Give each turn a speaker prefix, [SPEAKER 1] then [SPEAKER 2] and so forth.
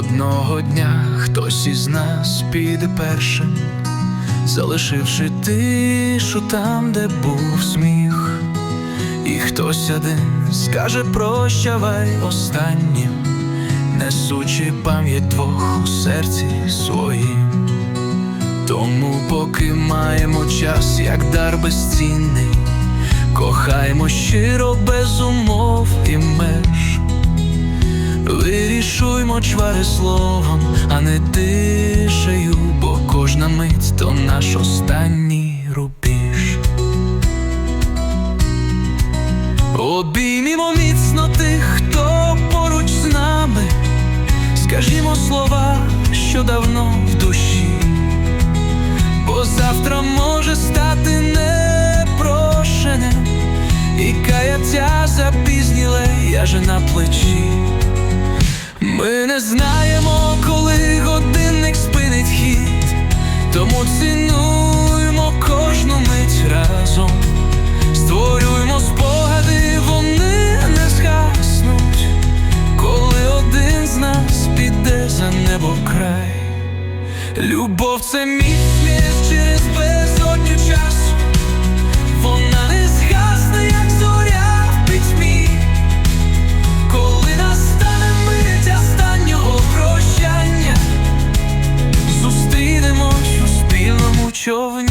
[SPEAKER 1] Одного дня хтось із нас піде першим, залишивши тишу там, де був сміх, і хтось один скаже прощавай останнім, несучи пам'ять двох у серці своїм. Тому, поки маємо час, як дар безцінний, кохаймо щиро без умов і меж. Вирішуймо чвари словом, а не тишею, бо кожна мить то наш останній рубіж. Обіймімо міцно тих, хто поруч з нами, скажімо слова, що давно в душі, бо завтра може стати непрошеним, і каяття запізніле яже на плечі. за небо край, любов це міцність через безодню часу, вона не згасне, як зоря в пітьмі, коли настане мить останнього прощання, зустрінемось у спільному човні.